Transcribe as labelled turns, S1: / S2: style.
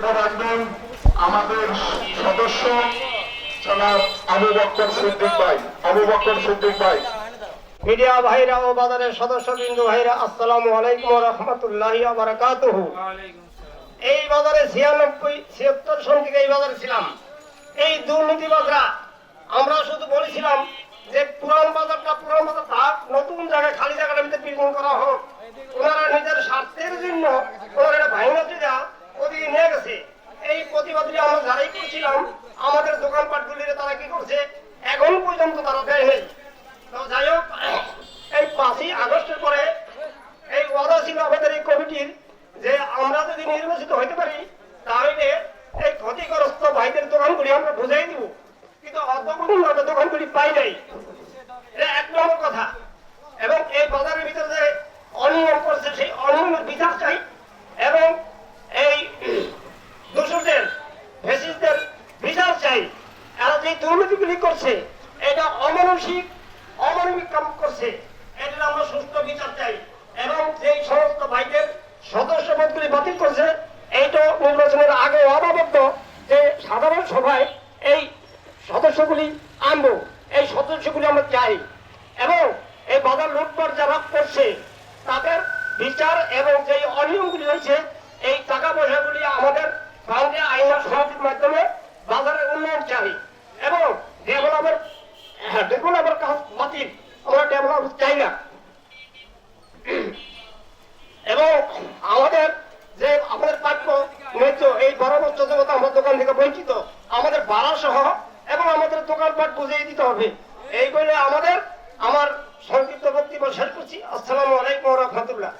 S1: রাখবেন আমাদের সদস্য
S2: এই বাজারে ছিয়ানব্বই, ছিয়াত্তর সন থেকে এই বাজারে ছিলাম। এই আমরা শুধু বলেছিলাম যে পুরান বাজারটা পুরান বাজার থাক নতুন জায়গায় খালি এই প্রতিবাদটি আমরা যারাই করছিলাম, আমাদের দোকানপাটগুলিরে তারা কি করছে? এখন পর্যন্ত তারা দেয় নেই। যাই হোক, এই পাঁচই আগস্টের পরে এই ওয়াদা আমাদের এই কমিটির যে আমরা যদি নির্বাচিত হইতে পারি, তাহলে এই ক্ষতিগ্রস্ত ভাইদের দোকানগুলি আমরা বুঝাই দিব। কিন্তু আমরা দোকানগুলি পাই নাই। এক নম্বর কথা। এবং এই বাজারের ভিতরে যে অনিয়ম করছে, সেই অনিয়মের বিচার চাই এবং এই দোষরদের ফেসিসদের বিচার চাই এরা যে দুর্নীতিগুলি করছে, এটা অমানসিক, অমানবিক কাম করছে, এটার আমরা সুস্থ বিচার চাই। এবং যেই সমস্ত ভাইদের সদস্য পদগুলি বাতিল করছে, এইটা নির্বাচনের আগে অবাবদ্ধ যে সাধারণ সভায় এই সদস্যগুলি আনব, এই সদস্যগুলি আমরা চাই। এবং এই বাজার লুটপাট যারা করছে, তাদের বিচার এবং যে অনিয়মগুলি হয়েছে, এই টাকা পয়সাগুলি আমাদের ফান্ডে আইনা সমাধির মাধ্যমে এবং আমাদের যে আমাদের প্রাপ্য ন্যায্য এই বারো উচ্চ জগত আমার দোকান থেকে বঞ্চিত, আমাদের বাড়া সহ এবং আমাদের দোকানপাট বুঝিয়ে দিতে হবে। এই বলে আমাদের, আমার সংক্ষিপ্ত বক্তব্য শেষ করছি। আসসালামু আলাইকুম রহমতুল্লাহ।